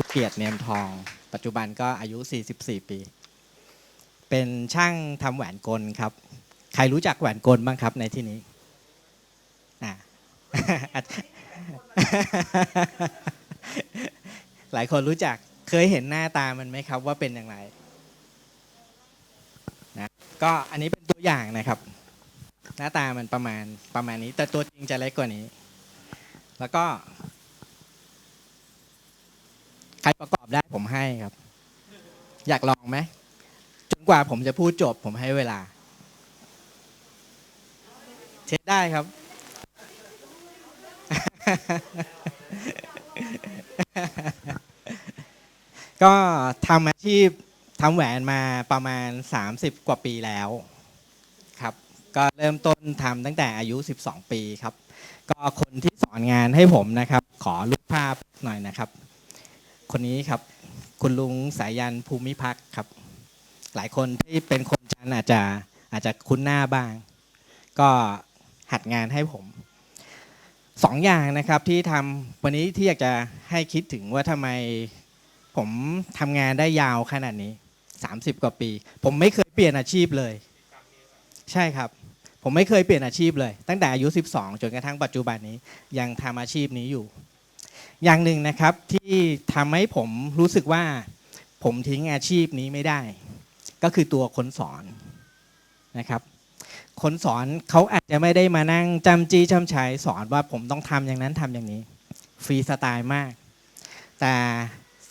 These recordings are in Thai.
ชุเกียรติเนียมทอง ปัจจุบันก็อายุ 44 ปี เป็นช่างทำแหวนกลครับ ใครรู้จักแหวนกลบ้างครับในที่นี้อะหลายคนรู้จักเคยเห็นหน้าตามันไหมครับว่าเป็นอย่างไรนะก็อันนี้เป็นตัวอย่างนะครับ หน้าตามันประมาณประมาณนี้ แต่ตัวจริงจะเล็กกว่านี้ แล้วก็ รประกอบได้ผมให้ครับ อยากลองไหมจนกว่าผมจะพูดจบผมให้เวลา เช็คได้ครับ ก็ทำอาชีพทำแหวนมาประมาณ 30 กว่าปีแล้วครับ ก็เริ่มต้นทำตั้งแต่อายุ 12 ปีครับ ก็คนที่สอนงานให้ผมนะครับ ขอรูปภาพหน่อยนะครับ คนนี้ครับ คุณลุงสายันภูมิพักครับ หลายคนที่เป็นคนจันอาจจะอาจจะคุ้นหน้าบ้าง ก็หัดงานให้ผมสองอย่างนะครับที่ทำวันนี้ที่อยากจะให้คิดถึงว่าทำไมผมทำงานได้ยาวขนาดนี้ 30 กว่าปี ผมไม่เคยเปลี่ยนอาชีพเลย ใช่ครับ ผมไม่เคยเปลี่ยนอาชีพเลย ตั้งแต่อายุ 12 จนกระทั่งปัจจุบันนี้ยังทำอาชีพนี้อยู่ อย่างหนึ่งนะครับที่ทำให้ผมรู้สึกว่า ผมทิ้งอาชีพนี้ไม่ได้ ก็คือตัวคนสอนนะครับ คนสอนเขาอาจจะไม่ได้มานั่งจำจี้จำชัยสอนว่าผมต้องทำอย่างนั้นทำอย่างนี้ ฟรีสไตล์มาก แต่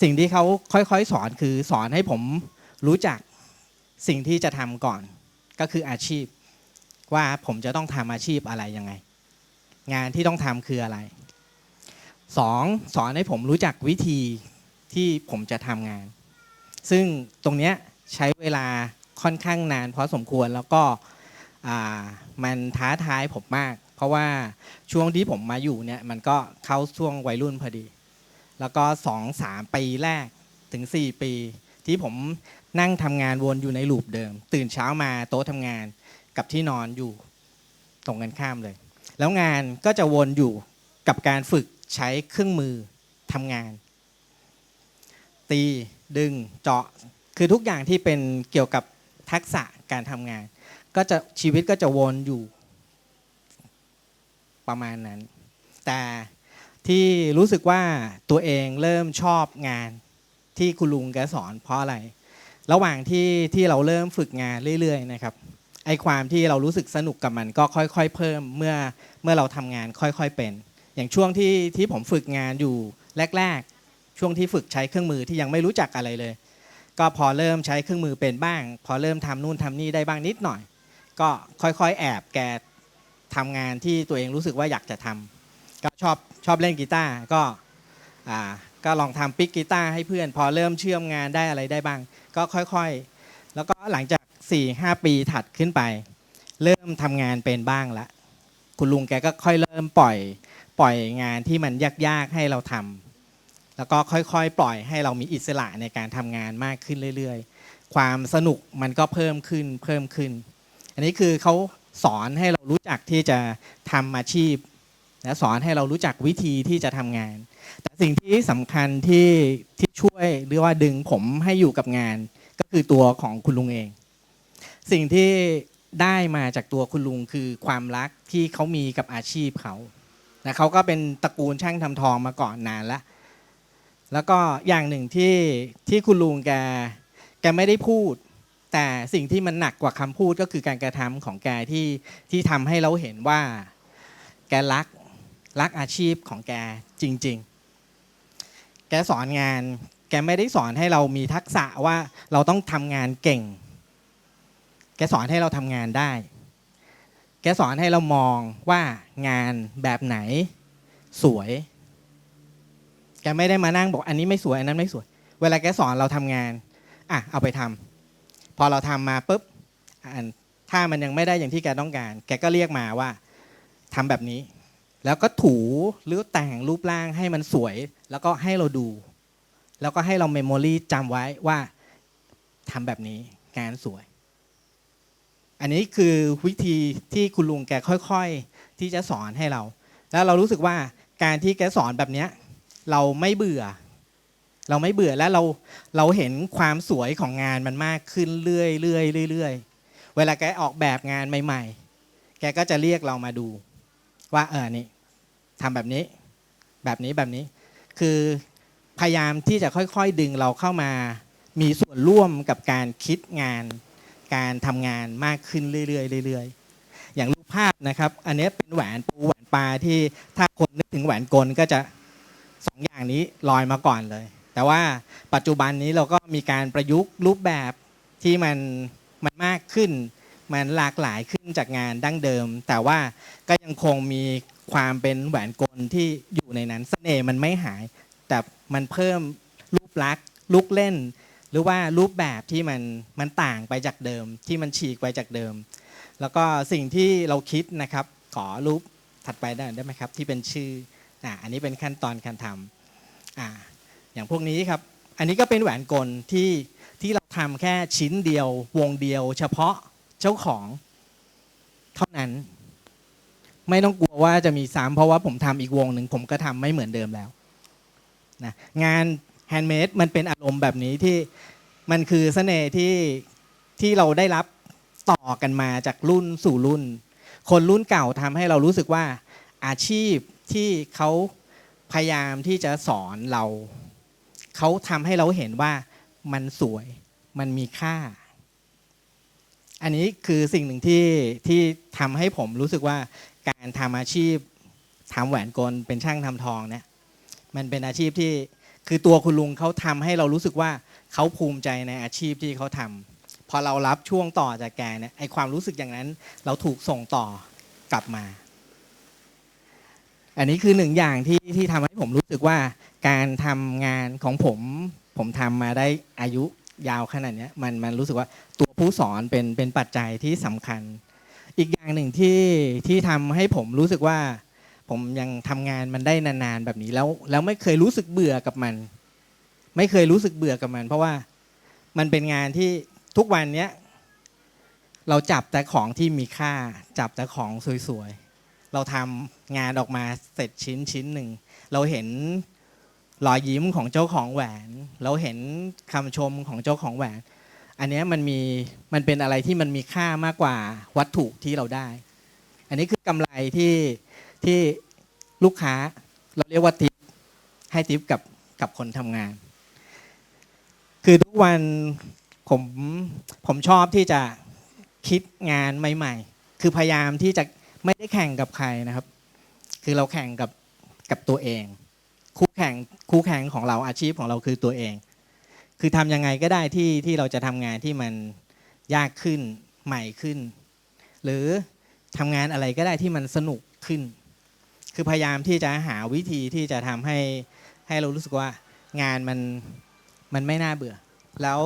สิ่งที่เขาค่อยๆ สอนคือสอนให้ผมรู้จักสิ่งที่จะทำก่อน ก็คืออาชีพว่าผมจะต้องทำอาชีพอะไรยังไง งานที่ต้องทำคืออะไร สองสอนให้ผมรู้จักวิธีที่ผมจะทำงาน ซึ่งตรงเนี้ยใช้เวลาค่อนข้างนานพอสมควรแล้วก็มันท้าทายผมมาก เพราะว่าช่วงที่ผมมาอยู่เนี่ยมันก็เข้าช่วงวัยรุ่นพอดี แล้วก็สองสามปีแรกถึง 4 ปี ที่ผมนั่งทำงานวนอยู่ในลูปเดิม ตื่นเช้ามาโต๊ะทำงานกับที่นอนอยู่ตรงกันข้ามเลย แล้วงานก็จะวนอยู่กับการฝึก ใช้เครื่องมือทำงาน ตีดึงเจาะคือทุกอย่างที่เป็นเกี่ยวกับทักษะการทำงาน ก็จะชีวิตก็จะวนอยู่ประมาณนั้น แต่ที่รู้สึกว่าตัวเองเริ่มชอบงานที่คุณลุงแกสอนเพราะอะไร ระหว่างที่ที่เราเริ่มฝึกงานเรื่อยๆนะครับไอความที่เรารู้สึกสนุกกับมันก็ค่อยๆ เพิ่มเมื่อเมื่อเราทำงานค่อยๆเป็น อย่างช่วงที่ที่ผมฝึกงานอยู่แรก ๆ ช่วงที่ฝึกใช้เครื่องมือที่ยังไม่รู้จักอะไรเลย ก็พอเริ่มใช้เครื่องมือเป็นบ้าง พอเริ่มทำนู่นทำนี่ได้บ้างนิดหน่อย ก็ค่อยๆ แอบแกทำงานที่ตัวเองรู้สึกว่าอยากจะทำก็ชอบชอบเล่นกีตาร์ก็อ่าก็ลองทำปิกกีตาร์ให้เพื่อน พอเริ่มเชื่อมงานได้อะไรได้บ้าง ก็ค่อยๆ แล้วก็หลังจาก 4-5 ปีถัดขึ้นไป เริ่มทำงานเป็นบ้างละคุณลุงแกก็ค่อยเริ่มปล่อย ปล่อยงานที่มันยากๆให้เราทำแล้วก็ค่อยๆ ปล่อยให้เรามีอิสระในการทำงานมากขึ้นเรื่อยๆ ความสนุกมันก็เพิ่มขึ้นเพิ่มขึ้น อันนี้คือเขาสอนให้เรารู้จักที่จะทำอาชีพและสอนให้เรารู้จักวิธีที่จะทำงาน แต่สิ่งที่สำคัญที่ที่ช่วยหรือว่าดึงผมให้อยู่กับงาน ก็คือตัวของคุณลุงเอง สิ่งที่ได้มาจากตัวคุณลุงคือความรักที่เขามีกับอาชีพเขา นะเขาก็เป็นตระกูลช่างทำทองมาก่อนนานแล้ว แล้วก็อย่างหนึ่งที่ที่คุณลุงแกแกไม่ได้พูด แต่สิ่งที่มันหนักกว่าคำพูดก็คือการกระทำของแกที่ที่ทำให้เราเห็นว่า แกรักรักอาชีพของแกจริง ๆ แกสอนงาน แกไม่ได้สอนให้เรามีทักษะว่าเราต้องทำงานเก่ง แกสอนให้เราทำงานได้ แกสอนให้เรามองว่างานแบบไหนสวย แกไม่ได้มานั่งบอก อันนี้ไม่สวยอันนั้นไม่สวย เวลาแกสอนเราทำงาน อะเอาไปทำพอเราทำมาปุ๊บอันถ้ามันยังไม่ได้อย่างที่แกต้องการ แกก็เรียกมาว่าทำแบบนี้ แล้วก็ถูหรือแต่งรูปร่างให้มันสวย แล้วก็ให้เราดู แล้วก็ให้เราเมมโมรีจำไว้ว่าทำแบบนี้งานสวย อันนี้คือวิธีที่คุณลุงแกค่อยๆ ที่จะสอนให้เรา แล้วเรารู้สึกว่าการที่แกสอนแบบเนี้ยเราไม่เบื่อ เราไม่เบื่อและเราเราเห็นความสวยของงานมันมากขึ้นเรื่อยเรื่อยเรื่อยๆเวลาแกออกแบบงานใหม่ ๆ แกก็จะเรียกเรามาดู ว่าเออนี่ทำแบบนี้ แบบนี้แบบนี้ คือพยายามที่จะค่อยๆดึงเราเข้ามา มีส่วนร่วมกับการคิดงาน การทำงานมากขึ้นเรื่อยๆเรื่อยๆ อย่างรูปภาพนะครับ อันนี้เป็นแหวนปูแหวนปลาที่ถ้าคนนึกถึงแหวนกลก็จะสองอย่างนี้ลอยมาก่อนเลย แต่ว่าปัจจุบันนี้เราก็มีการประยุกต์รูปแบบที่มันมันมากขึ้น มันหลากหลายขึ้นจากงานดั้งเดิม แต่ว่าก็ยังคงมีความเป็นแหวนกลที่อยู่ในนั้นเสน่ห์มันไม่หาย แต่มันเพิ่มรูปลักษณ์ลูกเล่น หรือว่ารูปแบบที่มันมันต่างไปจากเดิม ที่มันฉีกไปจากเดิม แล้วก็สิ่งที่เราคิดนะครับ ขอรูปถัดไปได้ได้ไหมครับ ที่เป็นชื่ออ่าอันนี้เป็นขั้นตอนการทำอ่าอย่างพวกนี้ครับ อันนี้ก็เป็นแหวนกลที่ที่เราทำแค่ชิ้นเดียว วงเดียว เฉพาะเจ้าของเท่านั้น ไม่ต้องกลัวว่าจะมีซ้ำเพราะว่าผมทำอีกวงหนึ่งผมก็ทำไม่เหมือนเดิมแล้วนะงาน แฮนด์เมดมันเป็นอารมณ์แบบนี้ที่มันคือเสน่ห์ที่ที่เราได้รับต่อกันมาจากรุ่นสู่รุ่น คนรุ่นเก่าทำให้เรารู้สึกว่าอาชีพที่เขาพยายามที่จะสอนเรา เขาทำให้เราเห็นว่ามันสวยมันมีค่า อันนี้คือสิ่งหนึ่งที่ที่ทำให้ผมรู้สึกว่าการทำอาชีพทำแหวนกลเป็นช่างทำทองเนี่ยมันเป็นอาชีพที่ คือตัวคุณลุงเขาทำให้เรารู้สึกว่าเขาภูมิใจในอาชีพที่เขาทำพอเรารับช่วงต่อจากแกเนี่ยไอความรู้สึกอย่างนั้น เราถูกส่งต่อกลับมา อันนี้คือหนึ่งอย่างที่ที่ทำให้ผมรู้สึกว่า การทำงานของผมผมทำมาได้อายุยาวขนาดนี้มันมันรู้สึกว่าตัวผู้สอนเป็นเป็นปัจจัยที่สำคัญ อีกอย่างหนึ่งที่ที่ทำให้ผมรู้สึกว่า ผมยังทำงานมันได้นานๆแบบนี้แล้วแล้วไม่เคยรู้สึกเบื่อกับมัน ไม่เคยรู้สึกเบื่อกับมัน เพราะว่ามันเป็นงานที่ทุกวันเนี้ยเราจับแต่ของที่มีค่า จับแต่ของสวยๆ เราทำงานออกมาเสร็จชิ้นชิ้นหนึ่ง เราเห็นรอยยิ้มของเจ้าของแหวน เราเห็นคำชมของเจ้าของแหวน อันนี้มันมีมันเป็นอะไรที่มันมีค่ามากกว่าวัตถุที่เราได้ อันนี้คือกำไรที่ ที่ลูกค้าเราเรียกว่าทิปให้ทิปกับกับคนทำงาน คือทุกวันผมผมชอบที่จะคิดงานใหม่ ๆ คือพยายามที่จะไม่ได้แข่งกับใครนะครับ คือเราแข่งกับกับตัวเอง คู่แข่งคู่แข่งของเราอาชีพของเราคือตัวเอง คือทำยังไงก็ได้ที่ที่เราจะทำงานที่มันยากขึ้นใหม่ขึ้น หรือทำงานอะไรก็ได้ที่มันสนุกขึ้น คือพยายามที่จะหาวิธีที่จะทำให้ให้เรารู้สึกว่างานมันมันไม่น่าเบื่อ แล้ว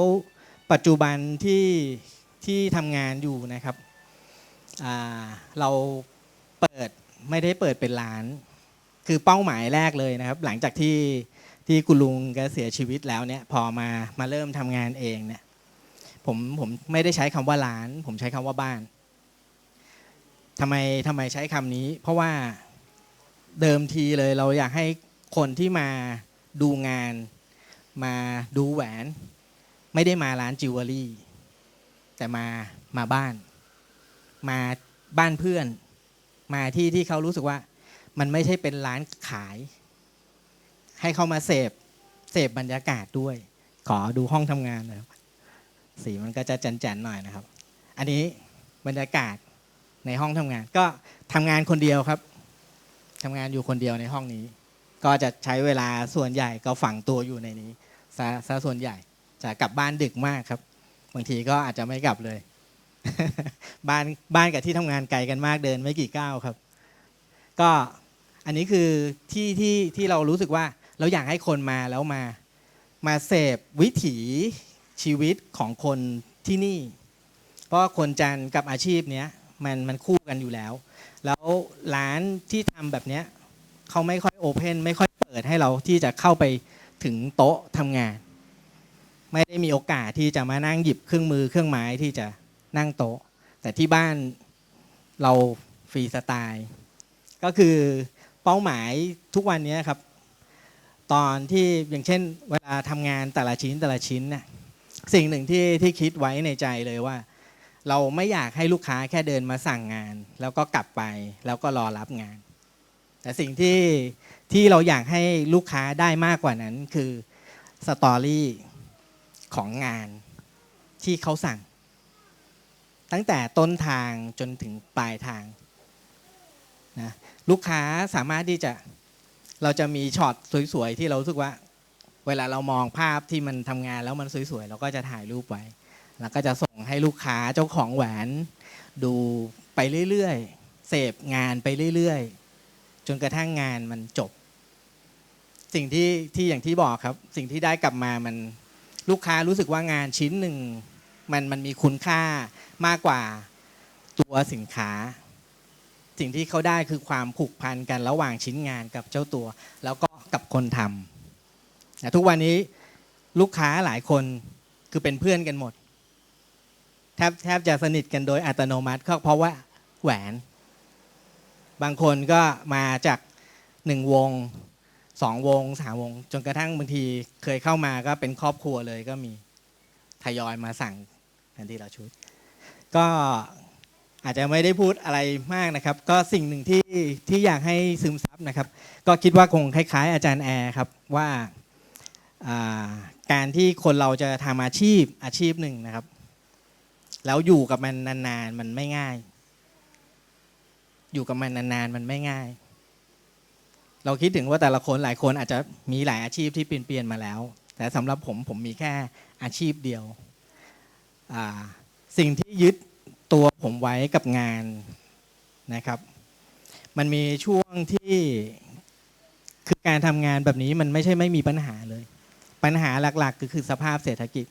ปัจจุบันที่ที่ทำงานอยู่นะครับเราเปิดไม่ได้เปิดเป็นร้าน คือเป้าหมายแรกเลยนะครับ หลังจากที่ที่คุณลุงแกเสียชีวิตแล้วเนี่ยพอมามาเริ่มทำงานเองเนี่ยผมผมไม่ได้ใช้คำว่าร้าน ผมใช้คำว่าบ้านทำไมทำไมใช้คำนี้ เพราะว่า เดิมทีเลยเราอยากให้คนที่มาดูงาน มาดูแหวน ไม่ได้มาร้านจิวเวลรี่ แต่มามาบ้าน มาบ้านเพื่อน มาที่ที่เขารู้สึกว่า มันไม่ใช่เป็นร้านขาย ให้เขามาเสพเสพบรรยากาศด้วย ขอดูห้องทำงานหน่อยครับสีมันก็จะจันๆหน่อยนะครับ อันนี้บรรยากาศในห้องทำงาน ก็ทำงานคนเดียวครับ ทำงานอยู่คนเดียวในห้องนี้ ก็จะใช้เวลาส่วนใหญ่ก็ฝังตัวอยู่ในนี้ซะซะส่วนใหญ่จะกลับบ้านดึกมากครับ บางทีก็อาจจะไม่กลับเลย บ้านบ้านกับที่ทำงานไกลกันมากเดินไม่กี่ก้าวครับ ก็อันนี้คือที่ที่ที่เรารู้สึกว่าเราอยากให้คนมาแล้วมามาเสพวิถีชีวิตของคนที่นี่ เพราะคนจันทร์กับอาชีพเนี้ย มันมันคู่กันอยู่แล้ว แล้วร้านที่ทำแบบเนี้ยเขาไม่ค่อยโอเพนไม่ค่อยเปิดให้เราที่จะเข้าไปถึงโต๊ะทำงาน ไม่ได้มีโอกาสที่จะมานั่งหยิบเครื่องมือเครื่องไม้ที่จะนั่งโต๊ะ แต่ที่บ้านเราฟรีสไตล์ก็คือเป้าหมายทุกวันนี้ครับ ตอนที่อย่างเช่น เวลาทำงานแต่ละชิ้นแต่ละชิ้นน่ะสิ่งหนึ่งที่ที่คิดไว้ในใจเลยว่า เราไม่อยากให้ลูกค้าแค่เดินมาสั่งงาน แล้วก็กลับไปแล้วก็รอรับงาน แต่สิ่งที่ที่เราอยากให้ลูกค้าได้มากกว่านั้นคือสตอรี่ของงานที่เขาสั่ง ตั้งแต่ต้นทางจนถึงปลายทางนะลูกค้าสามารถที่จะเราจะมีช็อตสวยๆที่เรารู้สึกว่า เวลาเรามองภาพที่มันทำงานแล้วมันสวยๆเราก็จะถ่ายรูปไว้ แล้วก็จะส่งให้ลูกค้าเจ้าของแหวน ดูไปเรื่อยๆ เสพงานไปเรื่อยๆ จนกระทั่งงานมันจบ สิ่งที่ที่อย่างที่บอกครับ สิ่งที่ได้กลับมามันลูกค้ารู้สึกว่างานชิ้นหนึ่งมันมันมีคุณค่ามากกว่าตัวสินค้า สิ่งที่เขาได้คือความผูกพันกันระหว่างชิ้นงานกับเจ้าตัว แล้วก็กับคนทำนะทุกวันนี้ลูกค้าหลายคนคือเป็นเพื่อนกันหมด บแทบจะสนิทกันโดยอัตโนมัติก็เพราะว่าแหวน บางคนก็มาจากหนึ่งวงสองวงสามวง จนกระทั่งบางทีเคยเข้ามาก็เป็นครอบครัวเลยก็มีทยอยมาสั่งทันทีละชุด ก็อาจจะไม่ได้พูดอะไรมากนะครับ ก็สิ่งหนึ่งที่ที่อยากให้ซึมซับนะครับ ก็คิดว่าคงคล้าย ๆ อาจารย์แอร์ครับว่าการที่คนเราจะทำอาชีพอาชีพหนึ่งนะครับ แล้วอยู่กับมันนานๆ มันไม่ง่าย อยู่กับมันนานๆ มันไม่ง่าย เราคิดถึงว่าแต่ละคนหลายคนอาจจะมีหลายอาชีพที่เปลี่ยนเปลี่ยนมาแล้ว แต่สำหรับผมผมมีแค่อาชีพเดียว สิ่งที่ยึดตัวผมไว้กับงานนะครับ มันมีช่วงที่คือการทำงานแบบนี้มันไม่ใช่ไม่มีปัญหาเลย ปัญหาหลักๆ ก็คือสภาพเศรษฐกิจ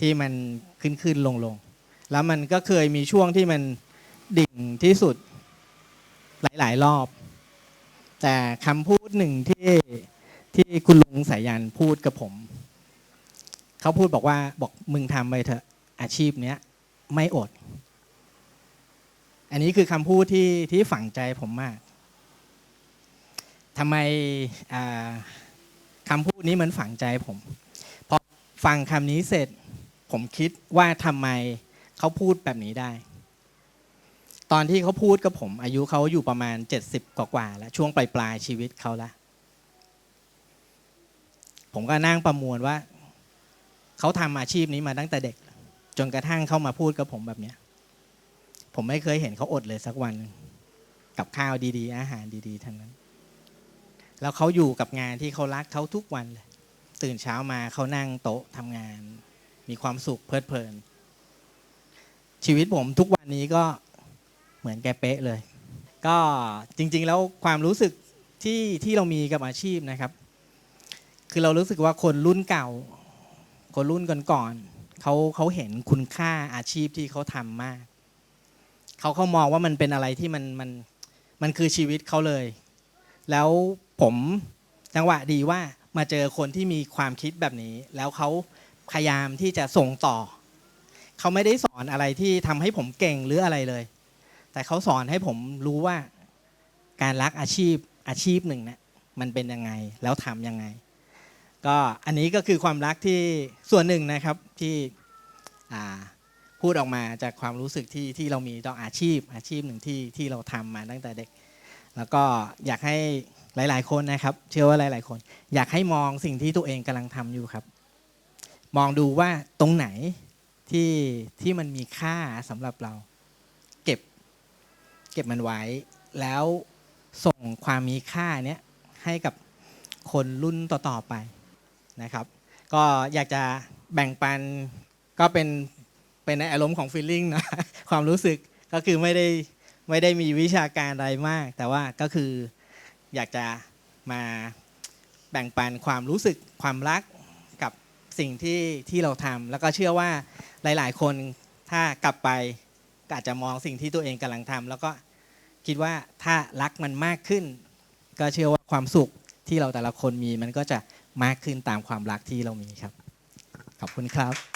ที่มันขึ้นขึ้นลงลงๆ แล้วมันก็เคยมีช่วงที่มันดิ่งที่สุดหลาย ๆ รอบ แต่คำพูดหนึ่งที่ที่คุณลุงสายันพูดกับผม เขาพูดบอกว่าบอกมึงทำไปเถอะอาชีพเนี้ยไม่อด อันนี้คือคำพูดที่ที่ฝังใจผมมากทำไมคำพูดนี้มันฝังใจผม พอฟังคำนี้เสร็จ ผมคิดว่าทำไม เขาพูดแบบนี้ได้ ตอนที่เขาพูดกับผม อายุเขาอยู่ประมาณ 70 กว่าๆแล้ว ช่วงปลายปลายๆชีวิตเขาละผมก็นั่งประมวลว่า เขาทำอาชีพนี้มาตั้งแต่เด็ก จนกระทั่งเขามาพูดกับผมแบบเนี้ยผมไม่เคยเห็นเขาอดเลยสักวัน กับข้าวดีๆ อาหารดีๆทั้งนั้น แล้วเขาอยู่กับงานที่เขารักเขาทุกวันเลยตื่นเช้ามาเขานั่งโต๊ะทำงาน มีความสุขเพลิดเพลิน ชีวิตผมทุกวันนี้ก็เหมือนแกเป๊ะเลย ก็จริง ๆ แล้วความรู้สึกที่ที่เรามีกับอาชีพนะครับ คือเรารู้สึกว่าคนรุ่นเก่า คนรุ่นก่อนๆเขาเขาเห็นคุณค่าอาชีพที่เขาทำมากเขาเขามองว่ามันเป็นอะไรที่มันมันมันคือชีวิตเขาเลย แล้วผมจังหวะดีว่ามาเจอคนที่มีความคิดแบบนี้ แล้วเขาพยายามที่จะส่งต่อ เขาไม่ได้สอนอะไรที่ทำให้ผมเก่งหรืออะไรเลย แต่เขาสอนให้ผมรู้ว่าการรักอาชีพอาชีพหนึ่งเนะี่ยมันเป็นยังไงแล้วทำยังไง ก็อันนี้ก็คือความรักที่ส่วนหนึ่งนะครับที่พูดออกมาจากความรู้สึกที่ที่เรามีต่ออาชีพ อาชีพหนึ่งที่ที่เราทำมาตั้งแต่เด็ก แล้วก็อยากให้หลาย ๆ คนนะครับ เชื่อว่าหลาย ๆ คน อยากให้มองสิ่งที่ตัวเองกำลังทำอยู่ครับ มองดูว่าตรงไหน ที่ที่มันมีค่าสำหรับเรา เก็บเก็บมันไว้ แล้วส่งความมีค่าเนี้ยให้กับคนรุ่นต่อๆไปนะครับ ก็อยากจะแบ่งปันก็เป็นเป็นในอารมณ์ของฟีลลิ่งนะความรู้สึกก็คือไม่ได้ไม่ได้มีวิชาการอะไรมาก แต่ว่าก็คืออยากจะมาแบ่งปันความรู้สึกความรักกับสิ่งที่ที่เราทำแล้วก็เชื่อว่า หลาย ๆ คนถ้ากลับไปก็อาจจะมองสิ่งที่ตัวเองกำลังทำแล้วก็คิดว่าถ้ารักมันมากขึ้น ก็เชื่อว่าความสุขที่เราแต่ละคนมีมันก็จะมากขึ้นตามความรักที่เรามีครับ ขอบคุณครับ